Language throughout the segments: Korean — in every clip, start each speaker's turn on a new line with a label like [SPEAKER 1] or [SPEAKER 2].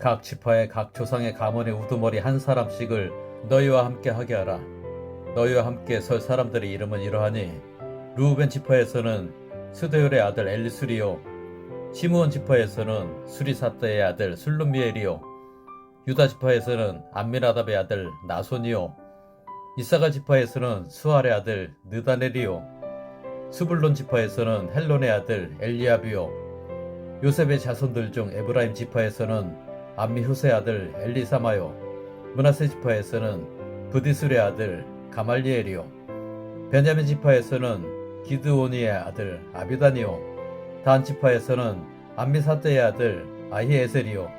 [SPEAKER 1] 각 지파의 각 조상의 가문의 우두머리 한 사람씩을 너희와 함께 하게 하라. 너희와 함께 설 사람들의 이름은 이러하니 루벤 지파에서는 스데율의 아들 엘리수리요 시므온 지파에서는 수리사떼의 아들 술룸미엘이요 유다 지파에서는 암미나답의 아들 나손이요 이사가 지파에서는 수알의 아들 느다넬이요 수불론 지파에서는 헬론의 아들 엘리압이요 요셉의 자손들 중 에브라임 지파에서는 암미후세 아들 엘리사마요 문하세 지파에서는 부디술의 아들 가말리엘이요 베냐민 지파에서는 기드오니의 아들 아비다니요 단 지파에서는 암미사떼의 아들 아히에셀이요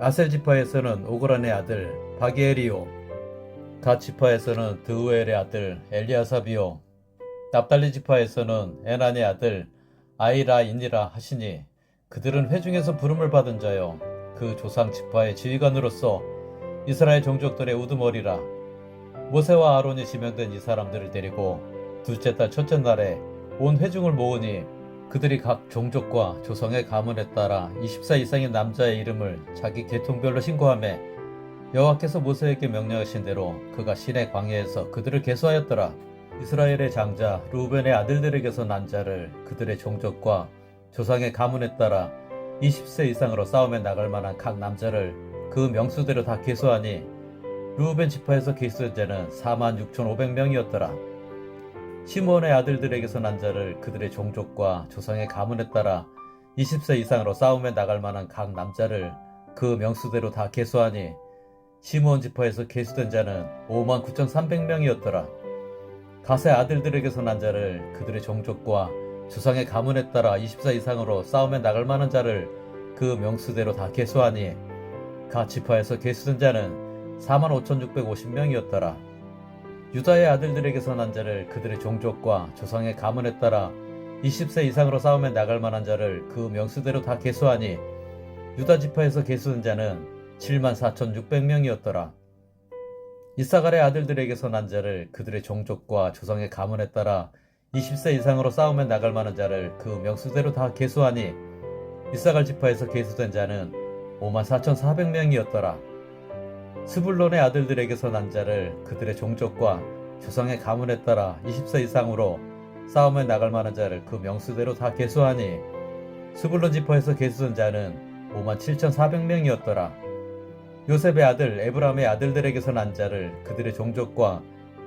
[SPEAKER 1] 아셀 지파에서는 오그란의 아들 바기엘이요 갓 지파에서는 드우엘의 아들 엘리아삽이요 납달리 지파에서는 에난의 아들 아이라인이라 하시니 그들은 회중에서 부름을 받은 자요 그 조상 지파의 지휘관으로서 이스라엘 종족들의 우두머리라 모세와 아론이 지명된 이 사람들을 데리고 둘째 달 첫째 날에 온 회중을 모으니 그들이 각 종족과 조상의 가문에 따라 20세 이상의 남자의 이름을 자기 계통별로 신고하며 여호와께서 모세에게 명령하신 대로 그가 신의 광야에서 그들을 계수하였더라. 이스라엘의 장자 루벤의 아들들에게서 난 자를 그들의 종족과 조상의 가문에 따라 20세 이상으로 싸움에 나갈 만한 각 남자를 그 명수대로 다 계수하니 루벤 지파에서 계수된 자는 46,500명이었더라. 시몬의 아들들에게서 난 자를 그들의 종족과 조상의 가문에 따라 20세 이상으로 싸움에 나갈 만한 각 남자를 그 명수대로 다 계수하니 시몬 지파에서 계수된 자는 59,300명이었더라. 가세 아들들에게서 난 자를 그들의 종족과 조상의 가문에 따라 24 이상으로 싸움에 나갈 만한 자를 그 명수대로 다 계수하니 가 지파에서 계수된 자는 45,650명이었더라. 유다의 아들들에게서 난 자를 그들의 종족과 조상의 가문에 따라 20세 이상으로 싸움에 나갈 만한 자를 그 명수대로 다 계수하니 유다 지파에서 계수된 자는 74,600명이었더라. 이사갈의 아들들에게서 난 자를 그들의 종족과 조상의 가문에 따라 20세 이상으로 싸움에 나갈 만한 자를 그 명수대로 다 계수하니 이사갈 지파에서 계수된 자는 54,400명이었더라. 스불론의 아들들에게서 난 자를 그들의 종족과 조상의 가문에 따라 20세 이상으로 싸움에 나갈 만한 자를 그 명수대로 다 계수하니 스불론 지파에서 계수된 자는 57,400명이었더라. 요셉의 아들 에브람의 아들들에게서 난 자를 그들의 종족과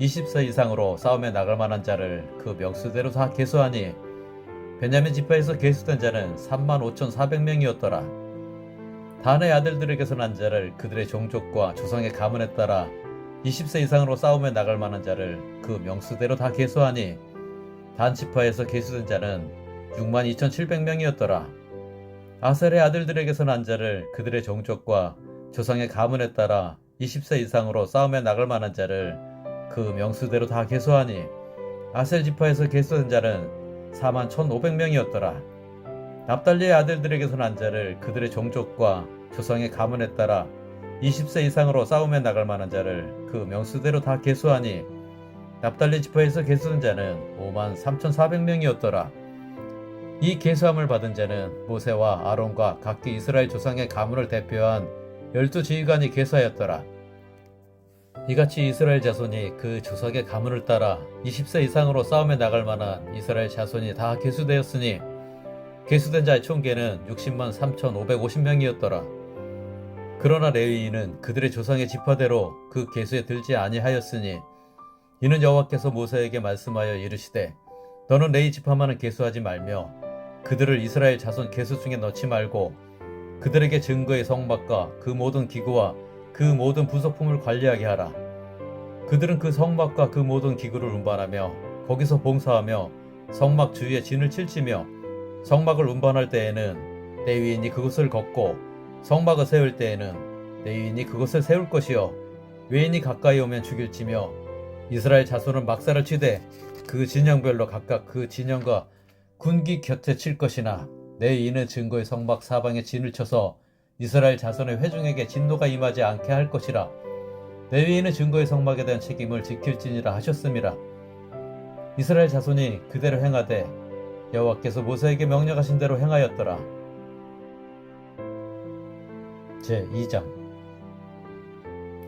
[SPEAKER 1] 20세 이상으로 싸움에 나갈 만한 자를 그 명수대로 다 계수하니 베냐민 지파에서 계수된 자는 3만 5,400명이었더라. 단의 아들들에게서 난 자를 그들의 종족과 조상의 가문에 따라 20세 이상으로 싸움에 나갈 만한 자를 그 명수대로 다 계수하니 단 지파에서 계수된 자는 6만 2,700명이었더라. 아셀의 아들들에게서 난 자를 그들의 종족과 조상의 가문에 따라 20세 이상으로 싸움에 나갈 만한 자를 그 명수대로 다 계수하니 아셀 지파에서 계수된 자는 4만 1,500명이었더라. 납달리의 아들들에게서 난 자를 그들의 종족과 조상의 가문에 따라 20세 이상으로 싸움에 나갈 만한 자를 그 명수대로 다 계수하니 납달리 지파에서 계수된 자는 5만 3,400명이었더라. 이 계수함을 받은 자는 모세와 아론과 각기 이스라엘 조상의 가문을 대표한 열두 지휘관이 계수하였더라. 이같이 이스라엘 자손이 그 조상의 가문을 따라 20세 이상으로 싸움에 나갈 만한 이스라엘 자손이 다 계수되었으니 계수된 자의 총계는 60만 3,550명이었더라. 그러나 레위인은 그들의 조상의 지파대로 그 계수에 들지 아니하였으니 이는 여호와께서 모세에게 말씀하여 이르시되 너는 레위 지파만은 계수하지 말며 그들을 이스라엘 자손 계수 중에 넣지 말고 그들에게 증거의 성막과 그 모든 기구와 그 모든 부속품을 관리하게 하라. 그들은 그 성막과 그 모든 기구를 운반하며 거기서 봉사하며 성막 주위에 진을 칠지며 성막을 운반할 때에는 레위인이 그것을 걷고 성막을 세울 때에는 레위인이 그것을 세울 것이요 외인이 가까이 오면 죽일지며 이스라엘 자손은 막사를 치되 그 진영별로 각각 그 진영과 군기 곁에 칠 것이나 내 이는 증거의 성막 사방에 진을 쳐서 이스라엘 자손의 회중에게 진노가 임하지 않게 할 것이라. 레위인은 증거의 성막에 대한 책임을 지킬지니라 하셨음이라. 이스라엘 자손이 그대로 행하되 여호와께서 모세에게 명령하신 대로 행하였더라. 제 2장.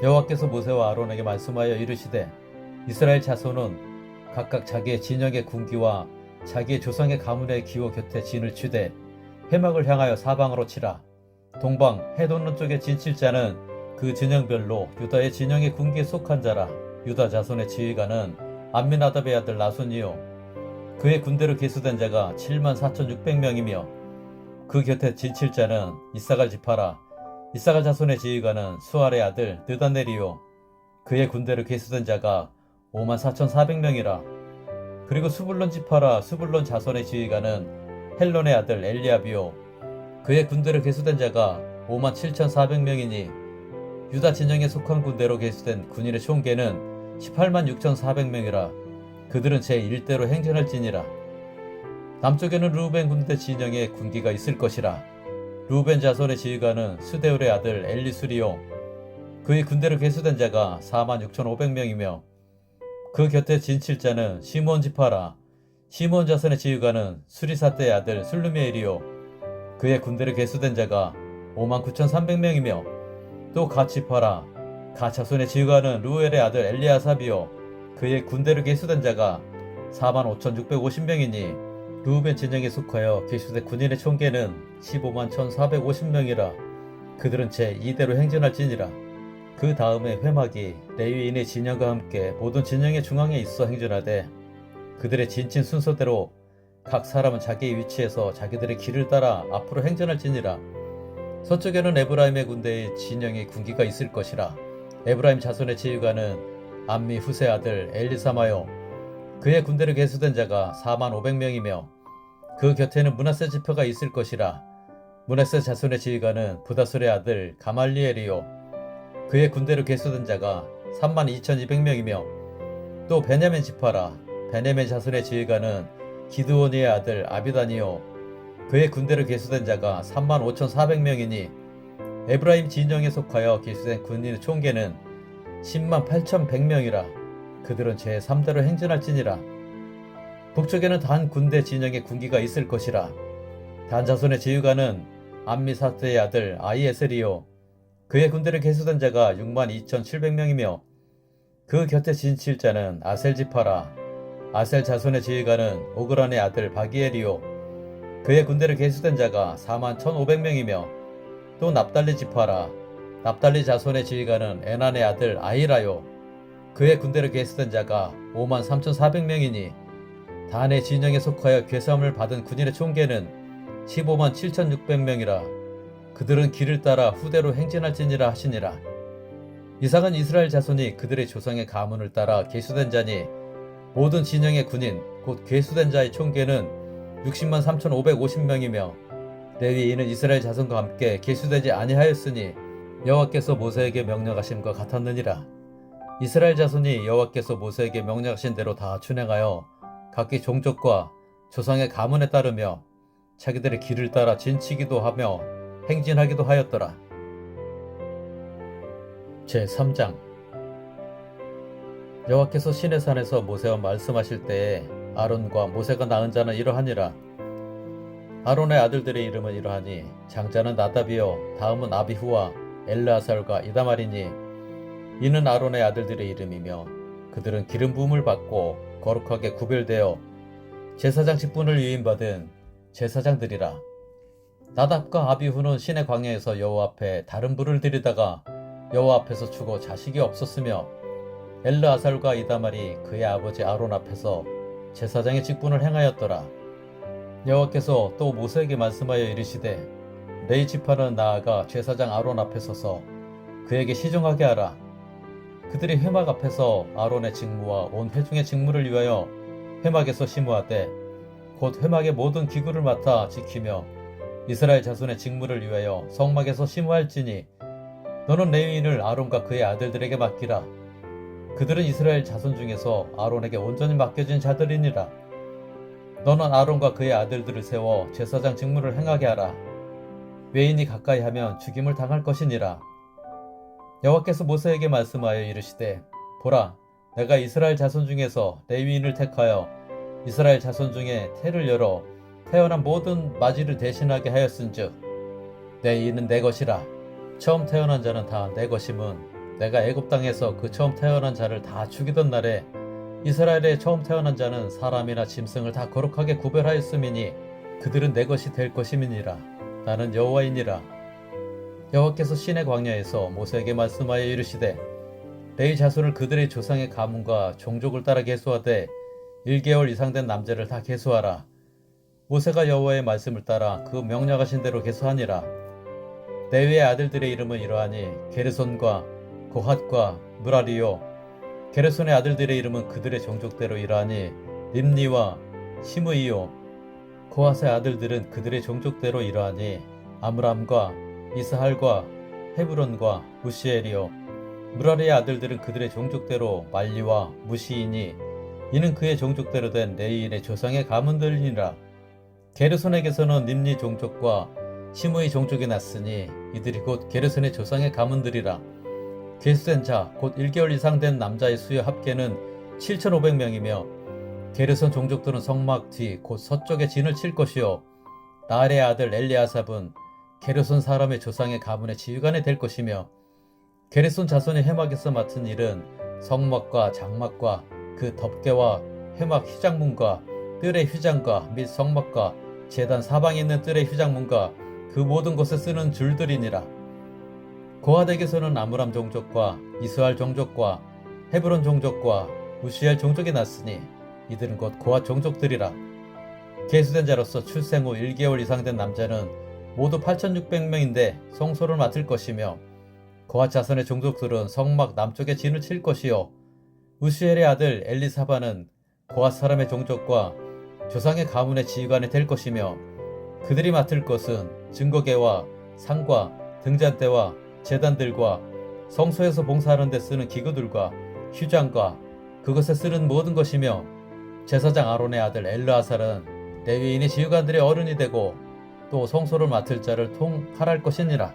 [SPEAKER 1] 여호와께서 모세와 아론에게 말씀하여 이르시되 이스라엘 자손은 각각 자기의 진영의 군기와 자기의 조상의 가문의 기호 곁에 진을 치되 회막을 향하여 사방으로 치라 동방 해돋는 쪽에 진칠 자는 그 진영별로 유다의 진영의 군기에 속한 자라 유다 자손의 지휘관은 암미나답의 아들 나손이요. 그의 군대로 계수된 자가 7만 4,600명이며 그 곁에 진칠 자는 이사갈 지파라 이사갈 자손의 지휘관은 수알의 아들 느다넬이요. 그의 군대로 계수된 자가 5만 4,400명이라 그리고 수불론 지파라 수불론 자손의 지휘관은 헬론의 아들 엘리압이요 그의 군대로 계수된 자가 5만 7,400명이니 유다 진영에 속한 군대로 계수된 군인의 총계는 18만 6,400명이라 그들은 제1대로 행전할지니라. 남쪽에는 루벤 군대 진영에 군기가 있을 것이라. 루벤 자손의 지휘관은 수데울의 아들 엘리수리요. 그의 군대로 계수된 자가 4만 6,500명이며 그 곁에 진칠자는 시몬 지파라. 시몬 자손의 지휘관은 수리사떼의 아들 술루미엘이요 그의 군대로 계수된 자가 5만 9,300명이며 또 가치파라 가차손의 지휘관은 루엘의 아들 엘리아삽이요. 그의 군대로 계수된 자가 4만 5,650명이니 루벤 진영에 속하여 계수된 군인의 총계는 15만 1,450명이라 그들은 제 2대로 행전할지니라. 그 다음에 회막이 레위인의 진영과 함께 모든 진영의 중앙에 있어 행전하되 그들의 진친 순서대로 각 사람은 자기의 위치에서 자기들의 길을 따라 앞으로 행전할지니라. 서쪽에는 에브라임의 군대의 진영의 군기가 있을 것이라. 에브라임 자손의 지휘관은 암미 후세 아들 엘리사마요. 그의 군대를 계수된 자가 4만 500명이며 그 곁에는 문하세 지표가 있을 것이라. 문하세 자손의 지휘관은 부다솔의 아들 가말리엘이요. 그의 군대를 계수된 자가 3만 2,200명이며 또 베냐민 지파라. 베냐민 자손의 지휘관은 기드온이의 아들 아비다니요. 그의 군대를 계수된 자가 3만 5,400명이니 에브라임 진영에 속하여 계수된 군인의 총계는 10만 8,100명이라 그들은 제 3대로 행진할지니라. 북쪽에는 단 군대 진영의 군기가 있을 것이라. 단 자손의 지휘관은 암미사트의 아들 아이에셀이요. 그의 군대를 계수된 자가 6만 2,700명이며 그 곁에 진칠 자는 아셀 지파라 아셀 자손의 지휘관은 오그란의 아들 바기엘이요. 그의 군대를 계수된 자가 4만 1,500명이며 또 납달리 지파라. 납달리 자손의 지휘관은 에난의 아들 아이라요. 그의 군대를 계수된 자가 5만 3,400명이니 단의 진영에 속하여 괴삼을 받은 군인의 총계는 15만 7,600명이라 그들은 길을 따라 후대로 행진할지니라 하시니라. 이삭은 이스라엘 자손이 그들의 조상의 가문을 따라 계수된 자니 모든 진영의 군인 곧 계수된 자의 총계는 60만 3,550명이며 레위인은 이스라엘 자손과 함께 계수되지 아니하였으니 여호와께서 모세에게 명령하심과 같았느니라. 이스라엘 자손이 여호와께서 모세에게 명령하신 대로 다 준행하여 각기 종족과 조상의 가문에 따르며 자기들의 길을 따라 진치기도 하며 행진하기도 하였더라. 제3장 여호와께서 시내 산에서 모세와 말씀하실 때에 아론과 모세가 낳은 자는 이러하니라. 아론의 아들들의 이름은 이러하니 장자는 나답이요 다음은 아비후와 엘르아살과 이다말이니 이는 아론의 아들들의 이름이며 그들은 기름 부음을 받고 거룩하게 구별되어 제사장 직분을 위임받은 제사장들이라. 나답과 아비후는 신의 광야에서 여호와 앞에 다른 불을 들이다가 여호와 앞에서 죽어 자식이 없었으며 엘르아살과 이다말이 그의 아버지 아론 앞에서 제사장의 직분을 행하였더라. 여호와께서 또 모세에게 말씀하여 이르시되 레이 지파는 나아가 제사장 아론 앞에 서서 그에게 시종하게 하라. 그들이 회막 앞에서 아론의 직무와 온 회중의 직무를 위하여 회막에서 심우하되 곧 회막의 모든 기구를 맡아 지키며 이스라엘 자손의 직무를 위하여 성막에서 심우할지니 너는 레위인을 아론과 그의 아들들에게 맡기라. 그들은 이스라엘 자손 중에서 아론에게 온전히 맡겨진 자들이니라. 너는 아론과 그의 아들들을 세워 제사장 직무를 행하게 하라. 외인이 가까이 하면 죽임을 당할 것이니라. 여호와께서 모세에게 말씀하여 이르시되 보라 내가 이스라엘 자손 중에서 레위인을 택하여 이스라엘 자손 중에 태를 열어 태어난 모든 마지를 대신하게 하였은즉 내 이는 내 것이라 처음 태어난 자는 다 내 것임은 내가 애굽 땅에서 그 처음 태어난 자를 다 죽이던 날에 이스라엘의 처음 태어난 자는 사람이나 짐승을 다 거룩하게 구별하였음이니 그들은 내 것이 될 것임이니라. 나는 여호와이니라. 여호와께서 신의 광야에서 모세에게 말씀하여 이르시되 레위 자손을 그들의 조상의 가문과 종족을 따라 계수하되 1개월 이상 된 남자를 다 계수하라. 모세가 여호와의 말씀을 따라 그 명령하신 대로 계수하니라. 레위의 아들들의 이름은 이러하니 게르손과 고핫과 무라리요 게르손의 아들들의 이름은 그들의 종족대로 이러하니 림니와 시므이요 고핫의 아들들은 그들의 종족대로 이러하니 아므람과 이스할과 헤브론과 무시엘이요. 무라리의 아들들은 그들의 종족대로 말리와 무시이니 이는 그의 종족대로 된 레이인의 조상의 가문들이니라. 게르손에게서는 림니 종족과 시므의 종족이 났으니 이들이 곧 게르손의 조상의 가문들이라 계수된 자 곧 1개월 이상 된 남자의 수요 합계는 7,500명이며 게르손 종족들은 성막 뒤 곧 서쪽에 진을 칠 것이요 나알의 아들 엘리아삽은 게르손 사람의 조상의 가문의 지휘관이 될 것이며 게르손 자손의 해막에서 맡은 일은 성막과 장막과 그 덮개와 해막 휘장문과 뜰의 휘장과 및 성막과 재단 사방에 있는 뜰의 휘장문과 그 모든 것에 쓰는 줄들이니라. 고하덱에서는 아므람 종족과 이스할 종족과 헤브론 종족과 우시엘 종족이 났으니 이들은 곧 고하 종족들이라. 계수된 자로서 출생 후 1개월 이상 된 남자는 모두 8,600명인데 성소를 맡을 것이며 고하 자손의 종족들은 성막 남쪽에 진을 칠 것이요 우시엘의 아들 엘리사바는 고하 사람의 종족과 조상의 가문의 지휘관이 될 것이며 그들이 맡을 것은 증거계와 상과 등잔대와 재단들과 성소에서 봉사하는 데 쓰는 기구들과 휴장과 그것에 쓰는 모든 것이며 제사장 아론의 아들 엘르아살은 레위인의 지휘관들의 어른이 되고 또 성소를 맡을 자를 통할할 것이니라.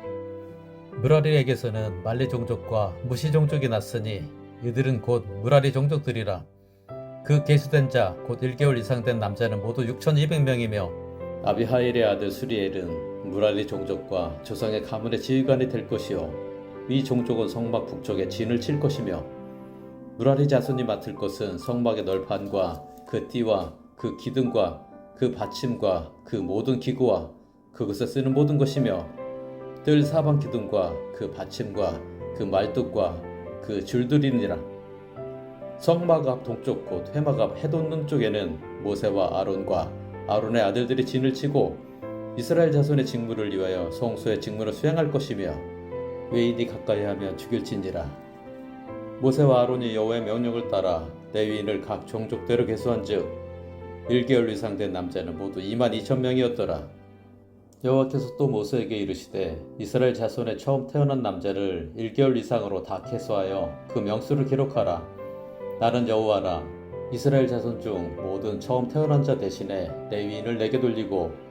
[SPEAKER 1] 무라리에게서는 말리 종족과 무시 종족이 났으니 이들은 곧 무라리 종족들이라. 그 계수된 자 곧 1개월 이상 된 남자는 모두 6,200명이며 아비하일의 아들 수리엘은 무라리 종족과 조상의 가문의 지휘관이 될 것이요. 이 종족은 성막 북쪽에 진을 칠 것이며 무라리 자손이 맡을 것은 성막의 널판과 그 띠와 그 기둥과 그 받침과 그 모든 기구와 그것에 쓰는 모든 것이며 뜰 사방 기둥과 그 받침과 그 말뚝과 그 줄들이니라. 성막 앞 동쪽 곳 회막 앞 해돋는 쪽에는 모세와 아론과 아론의 아들들이 진을 치고 이스라엘 자손의 직무를 위하여 성소의 직무를 수행할 것이며 외인이 가까이 하면 죽일진지라. 모세와 아론이 여호와의 명령을 따라 레위인을 각 종족대로 계수한즉 1개월 이상 된 남자는 모두 2만 2천 명이었더라. 여호와께서 또 모세에게 이르시되 이스라엘 자손의 처음 태어난 남자를 1개월 이상으로 다 계수하여 그 명수를 기록하라. 나는 여호와라. 이스라엘 자손 중 모든 처음 태어난 자 대신에 레위인을 내게 돌리고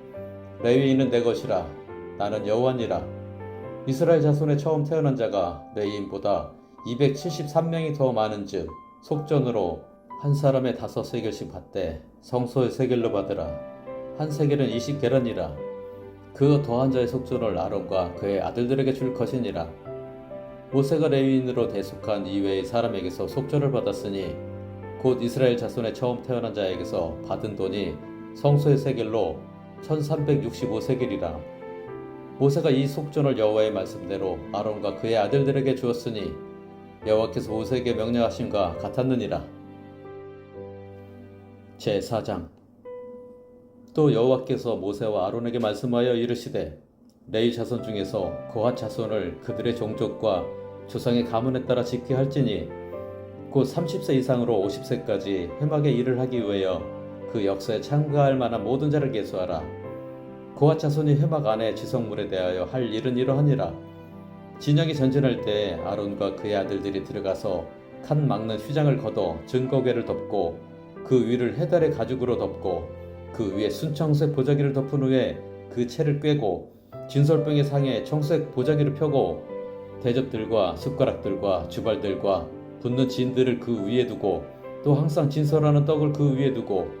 [SPEAKER 1] 레위인은 내 것이라. 나는 여호와니라. 이스라엘 자손에 처음 태어난 자가 레이인보다 273명이 더 많은즉 속전으로 한 사람의 다섯 세겔씩 받되 성소의 세겔로 받으라. 한 세겔은 20계란이라. 그 더한 자의 속전을 아론과 그의 아들들에게 줄 것이니라. 모세가 레위인으로 대속한 이외의 사람에게서 속전을 받았으니 곧 이스라엘 자손의 처음 태어난 자에게서 받은 돈이 성소의 세겔로 1365세겔이라 모세가 이 속전을 여호와의 말씀대로 아론과 그의 아들들에게 주었으니 여호와께서 모세에게 명령하심과 같았느니라. 제4장 또 여호와께서 모세와 아론에게 말씀하여 이르시되 레위 자손 중에서 고핫 자손을 그들의 종족과 조상의 가문에 따라 지키 할지니 곧 30세 이상으로 50세까지 회막의 일을 하기 위하여 그 역사에 참가할 만한 모든 자를 계수하라. 고핫 자손이 회막 안에 지성물에 대하여 할 일은 이러하니라. 진영이 전진할 때 아론과 그의 아들들이 들어가서 칸 막는 휘장을 걷어 증거궤를 덮고 그 위를 해달의 가죽으로 덮고 그 위에 순청색 보자기를 덮은 후에 그 채를 꿰고 진설병의 상에 청색 보자기를 펴고 대접들과 숟가락들과 주발들과 붓는 진들을 그 위에 두고 또 항상 진설하는 떡을 그 위에 두고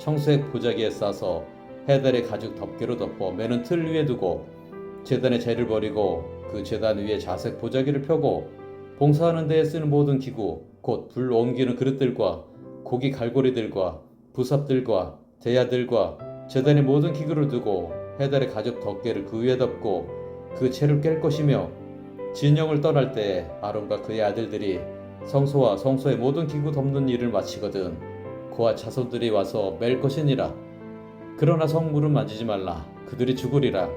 [SPEAKER 1] 청색 보자기에 싸서 해달의 가죽 덮개로 덮어 매는 틀 위에 두고 제단의 재를 버리고 그 제단 위에 자색 보자기를 펴고 봉사하는 데에 쓰는 모든 기구 곧 불 옮기는 그릇들과 고기 갈고리들과 부삽들과 대야들과 제단의 모든 기구를 두고 해달의 가죽 덮개를 그 위에 덮고 그 채를 깰 것이며 진영을 떠날 때 아론과 그의 아들들이 성소와 성소의 모든 기구 덮는 일을 마치거든 그와 자손들이 와서 맬 것이니라. 그러나 성물은 만지지 말라. 그들이 죽으리라.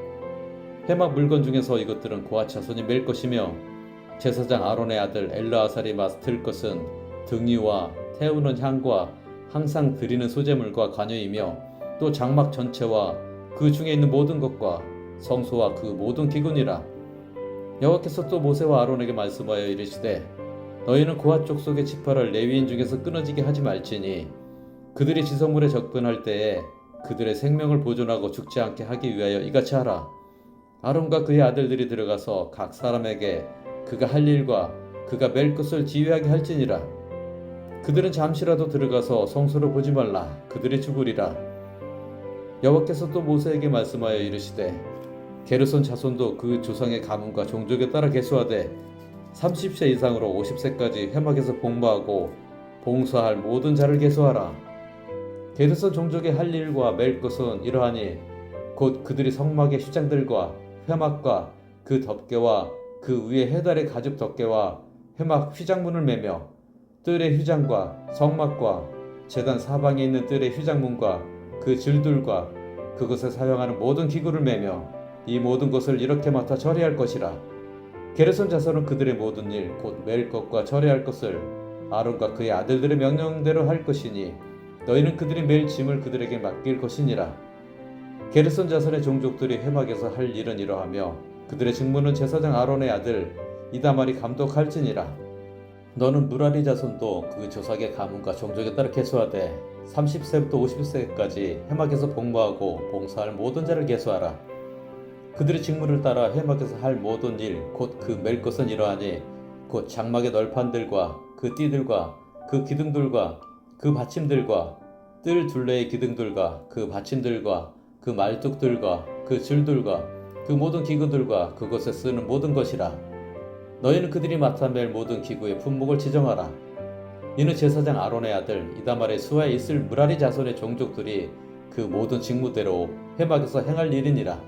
[SPEAKER 1] 해막 물건 중에서 이것들은 고아 자손이 맬 것이며 제사장 아론의 아들 엘르아살이 맡을 것은 등유와 태우는 향과 항상 드리는 소재물과 관여이며 또 장막 전체와 그 중에 있는 모든 것과 성소와 그 모든 기근이라. 여호와께서 또 모세와 아론에게 말씀하여 이르시되 너희는 고핫 족속의 지파를 레위인 중에서 끊어지게 하지 말지니 그들이 지성물에 접근할 때에 그들의 생명을 보존하고 죽지 않게 하기 위하여 이같이 하라. 아론과 그의 아들들이 들어가서 각 사람에게 그가 할 일과 그가 맬 것을 지휘하게 할지니라. 그들은 잠시라도 들어가서 성소를 보지 말라. 그들이 죽으리라. 여호와께서 또 모세에게 말씀하여 이르시되 게르손 자손도 그 조상의 가문과 종족에 따라 계수하되 30세 이상으로 50세까지 회막에서 복무하고 봉사할 모든 자를 계수하라 게르손 종족의 할 일과 맬 것은 이러하니 곧 그들이 성막의 휘장들과 회막과 그 덮개와 그 위에 해달의 가죽 덮개와 회막 휘장문을 매며 뜰의 휘장과 성막과 재단 사방에 있는 뜰의 휘장문과 그 질들과 그것에 사용하는 모든 기구를 매며 이 모든 것을 이렇게 맡아 처리할 것이라. 게르손 자손은 그들의 모든 일 곧 맬 것과 처리할 것을 아론과 그의 아들들의 명령대로 할 것이니 너희는 그들이 매일 짐을 그들에게 맡길 것이니라 게르손 자손의 종족들이 회막에서 할 일은 이러하며 그들의 직무는 제사장 아론의 아들 이다말이 감독할지니라 너는 무라리 자손도 그 조상의 가문과 종족에 따라 계수하되 30세부터 50세까지 해막에서 복무하고 봉사할 모든 자를 계수하라. 그들의 직무를 따라 해막에서 할 모든 일, 곧그맬 것은 이러하니, 곧 장막의 널판들과 그 띠들과 그 기둥들과 그 받침들과 뜰 둘레의 기둥들과 그 받침들과 그 말뚝들과 그 줄들과 그 모든 기구들과 그것에 쓰는 모든 것이라. 너희는 그들이 맡아 맬 모든 기구의 품목을 지정하라. 이는 제사장 아론의 아들 이다말의 수하에 있을 무라리 자손의 종족들이 그 모든 직무대로 회막에서 행할 일이니라.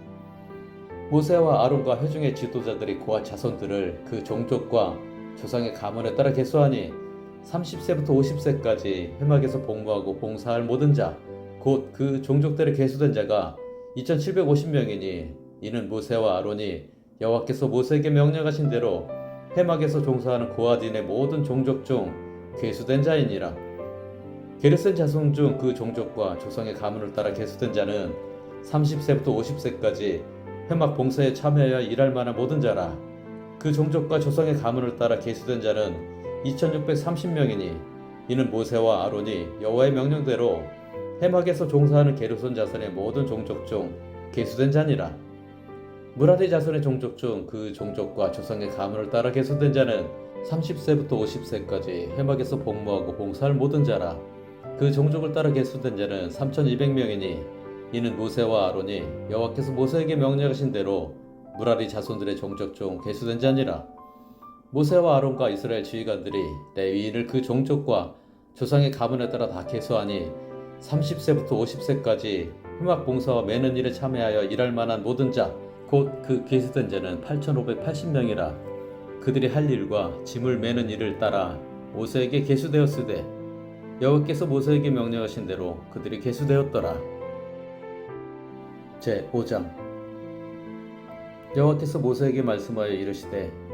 [SPEAKER 1] 모세와 아론과 회중의 지도자들이 고아 자손들을 그 종족과 조상의 가문에 따라 계수하니 30세부터 50세까지 회막에서 복무하고 봉사할 모든 자, 곧 그 종족들에 계수된 자가 2,750명이니 이는 모세와 아론이 여호와께서 모세에게 명령하신 대로 해막에서 종사하는 고아딘의 모든 종족 중 계수된 자이니라. 게르센 자손 중 그 종족과 조상의 가문을 따라 계수된 자는 30세부터 50세까지 해막 봉사에 참여하여 일할 만한 모든 자라. 그 종족과 조상의 가문을 따라 계수된 자는 2630명이니 이는 모세와 아론이 여호와의 명령대로 해막에서 종사하는 게르손 자손의 모든 종족 중 계수된 자니라. 무라리 자손의 종족 중 그 종족과 조상의 가문을 따라 계수된 자는 30세부터 50세까지 해막에서 복무하고 봉사할 모든 자라. 그 종족을 따라 계수된 자는 3,200명이니 이는 모세와 아론이 여호와께서 모세에게 명령하신 대로 무라리 자손들의 종족 중 계수된 자니라. 모세와 아론과 이스라엘 지휘관들이 레위인을 그 종족과 조상의 가문에 따라 다 계수하니 30세부터 50세까지 흠악 봉사와 매는 일에 참여하여 일할 만한 모든 자, 곧 그 계수된 자는 8,580명이라. 그들이 할 일과 짐을 매는 일을 따라 모세에게 계수되었으되 여호와께서 모세에게 명령하신 대로 그들이 계수되었더라. 제 5장 여호와께서 모세에게 말씀하여 이르시되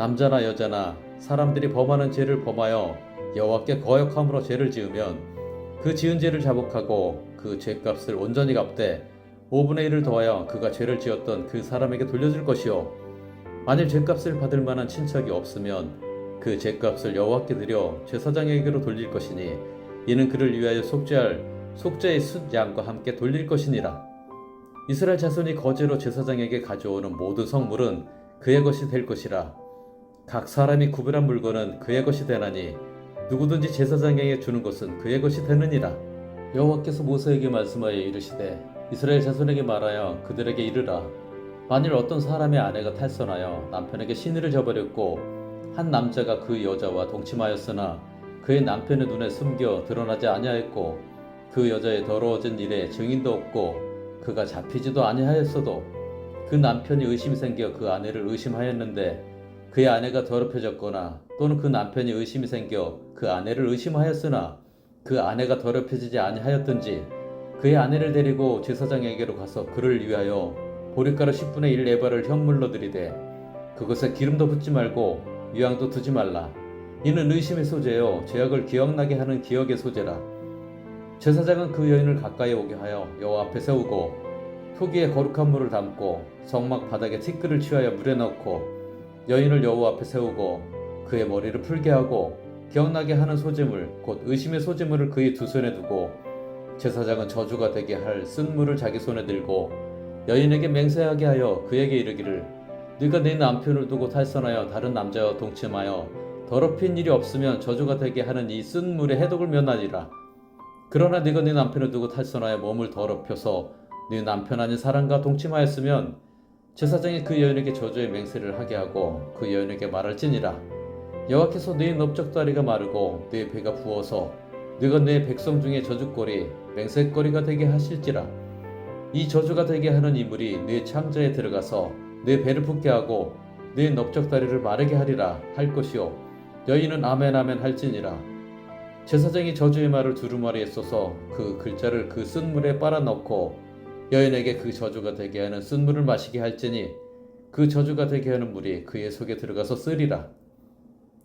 [SPEAKER 1] 남자나 여자나 사람들이 범하는 죄를 범하여 여호와께 거역함으로 죄를 지으면 그 지은 죄를 자복하고 그 죄값을 온전히 갚되 5분의 1을 더하여 그가 죄를 지었던 그 사람에게 돌려줄 것이요. 만일 죄값을 받을 만한 친척이 없으면 그 죄값을 여호와께 드려 제사장에게로 돌릴 것이니 이는 그를 위하여 속죄할 속죄의 숫 양과 함께 돌릴 것이니라. 이스라엘 자손이 거제로 제사장에게 가져오는 모든 성물은 그의 것이 될 것이라 각 사람이 구별한 물건은 그의 것이 되나니 누구든지 제사장에게 주는 것은 그의 것이 되느니라. 여호와께서 모세에게 말씀하여 이르시되 이스라엘 자손에게 말하여 그들에게 이르라. 만일 어떤 사람의 아내가 탈선하여 남편에게 신의를 저버렸고 한 남자가 그 여자와 동침하였으나 그의 남편의 눈에 숨겨 드러나지 아니하였고 그 여자의 더러워진 일에 증인도 없고 그가 잡히지도 아니하였어도 그 남편이 의심이 생겨 그 아내를 의심하였는데 그의 아내가 더럽혀졌거나 또는 그 남편이 의심이 생겨 그 아내를 의심하였으나 그 아내가 더럽혀지지 아니하였든지 그의 아내를 데리고 제사장에게로 가서 그를 위하여 보리가루 10분의 1 레바를 현물로 드리되 그것에 기름도 붓지 말고 유향도 두지 말라. 이는 의심의 소재요. 죄악을 기억나게 하는 기억의 소재라. 제사장은 그 여인을 가까이 오게 하여 여호와 앞에 세우고 토기에 거룩한 물을 담고 성막 바닥에 티끌을 취하여 물에 넣고 여인을 여호와 앞에 세우고 그의 머리를 풀게 하고 기억나게 하는 소재물 곧 의심의 소재물을 그의 두 손에 두고 제사장은 저주가 되게 할 쓴물을 자기 손에 들고 여인에게 맹세하게 하여 그에게 이르기를 네가 네 남편을 두고 탈선하여 다른 남자와 동침하여 더럽힌 일이 없으면 저주가 되게 하는 이 쓴물의 해독을 면하리라. 그러나 네가 네 남편을 두고 탈선하여 몸을 더럽혀서 네 남편 아닌 사람과 동침하였으면 제사장이 그 여인에게 저주의 맹세를 하게 하고 그 여인에게 말할지니라. 여호와께서 네 넓적다리가 마르고 네 배가 부어서 네가 네 백성 중에 저주거리 맹세거리가 되게 하실지라. 이 저주가 되게 하는 이물이 네 창자에 들어가서 네 배를 붓게 하고 네 넓적다리를 마르게 하리라 할 것이요. 여인은 아멘 아멘 할지니라. 제사장이 저주의 말을 두루마리에 써서 그 글자를 그 쓴물에 빨아넣고 여인에게 그 저주가 되게 하는 쓴물을 마시게 할지니 그 저주가 되게 하는 물이 그의 속에 들어가서 쓰리라.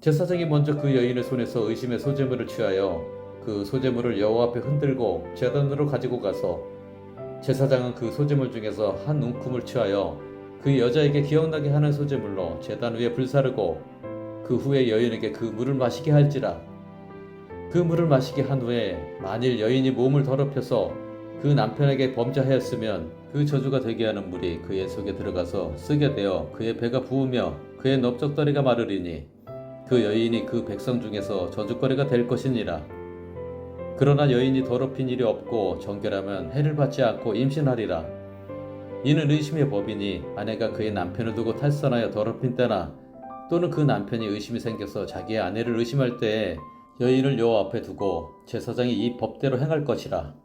[SPEAKER 1] 제사장이 먼저 그 여인의 손에서 의심의 소재물을 취하여 그 소재물을 여호와 앞에 흔들고 제단으로 가지고 가서 제사장은 그 소재물 중에서 한 움큼을 취하여 그 여자에게 기억나게 하는 소재물로 제단 위에 불사르고 그 후에 여인에게 그 물을 마시게 할지라 그 물을 마시게 한 후에 만일 여인이 몸을 더럽혀서 그 남편에게 범죄하였으면 그 저주가 되게 하는 물이 그의 속에 들어가서 쓰게 되어 그의 배가 부으며 그의 넓적다리가 마르리니 그 여인이 그 백성 중에서 저주거리가 될 것이니라. 그러나 여인이 더럽힌 일이 없고 정결하면 해를 받지 않고 임신하리라. 이는 의심의 법이니 아내가 그의 남편을 두고 탈선하여 더럽힌 때나 또는 그 남편이 의심이 생겨서 자기의 아내를 의심할 때에 여인을 여호와 앞에 두고 제사장이 이 법대로 행할 것이라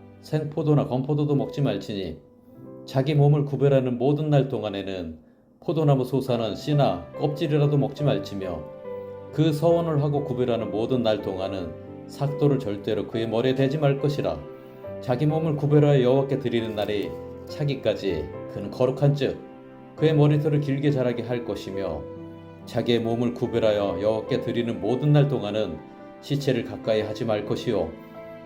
[SPEAKER 1] 생포도나 건포도도 먹지 말지니 자기 몸을 구별하는 모든 날 동안에는 포도나무 솟아는 씨나 껍질이라도 먹지 말지며 그 서원을 하고 구별하는 모든 날 동안은 삭도를 절대로 그의 머리에 대지 말 것이라. 자기 몸을 구별하여 여호와께 드리는 날이 차기까지 그는 거룩한즉 그의 머리털을 길게 자라게 할 것이며 자기의 몸을 구별하여 여호와께 드리는 모든 날 동안은 시체를 가까이 하지 말 것이요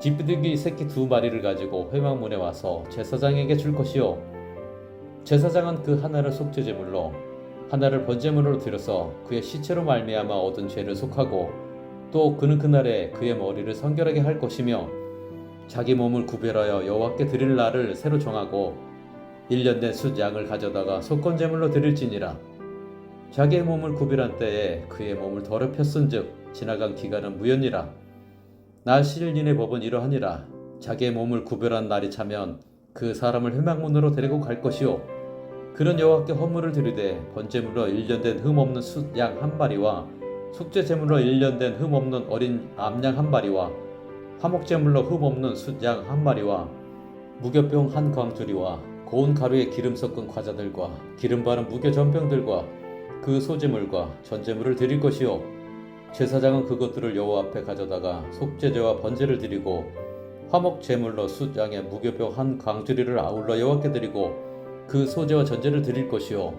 [SPEAKER 1] 뒷비둘기 새끼 두 마리를 가지고 회막문에 와서 제사장에게 줄 것이요. 제사장은 그 하나를 속죄 제물로 하나를 번제물로 드려서 그의 시체로 말미암아 얻은 죄를 속하고 또 그는 그날에 그의 머리를 성결하게 할 것이며 자기 몸을 구별하여 여호와께 드릴 날을 새로 정하고 1년 된숫 양을 가져다가 속건 제물로 드릴지니라. 자기의 몸을 구별한 때에 그의 몸을 더럽혔은즉 지나간 기간은 무효니라 나실인의 법은 이러하니라. 자기의 몸을 구별한 날이 차면 그 사람을 회막문으로 데리고 갈 것이요 그는 여호와께 헌물을 드리되 번제물로 1년 된 흠 없는 숫양 한 마리와 속죄 제물로 1년 된 흠 없는 어린 암양 한 마리와 화목 제물로 흠 없는 숫양 한 마리와 무교병 한 광주리와 고운 가루에 기름 섞은 과자들과 기름 바른 무교 전병들과 그 소제물과 전제물을 드릴 것이요 제사장은 그것들을 여호와 앞에 가져다가 속죄제와 번제를 드리고 화목 제물로 숫 양의 무교병 한 광주리를 아울러 여호와께 드리고 그 소제와 전제를 드릴 것이요.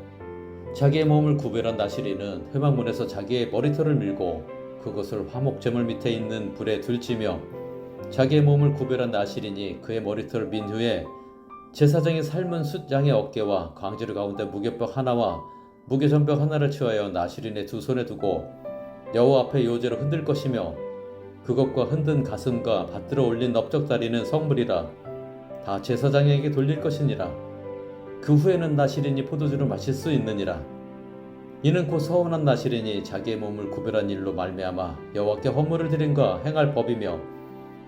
[SPEAKER 1] 자기의 몸을 구별한 나시리는 회막문에서 자기의 머리털을 밀고 그것을 화목 제물 밑에 있는 불에 들치며 자기의 몸을 구별한 나시리니 그의 머리털을 민 후에 제사장이 삶은 숫 양의 어깨와 광지를 가운데 무교벽 하나와 무교전벽 하나를 취하여 나시린의 두 손에 두고 여호와 앞에 요제로 흔들 것이며 그것과 흔든 가슴과 받들어 올린 넓적다리는 성물이라. 다 제사장에게 돌릴 것이니라. 그 후에는 나시린이 포도주를 마실 수 있느니라. 이는 곧 서운한 나시린이 자기의 몸을 구별한 일로 말미암아 여호와께 헌물을 드린가 행할 법이며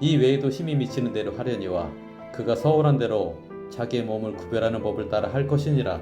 [SPEAKER 1] 이 외에도 힘이 미치는 대로 하려니와 그가 서운한 대로 자기의 몸을 구별하는 법을 따라 할 것이니라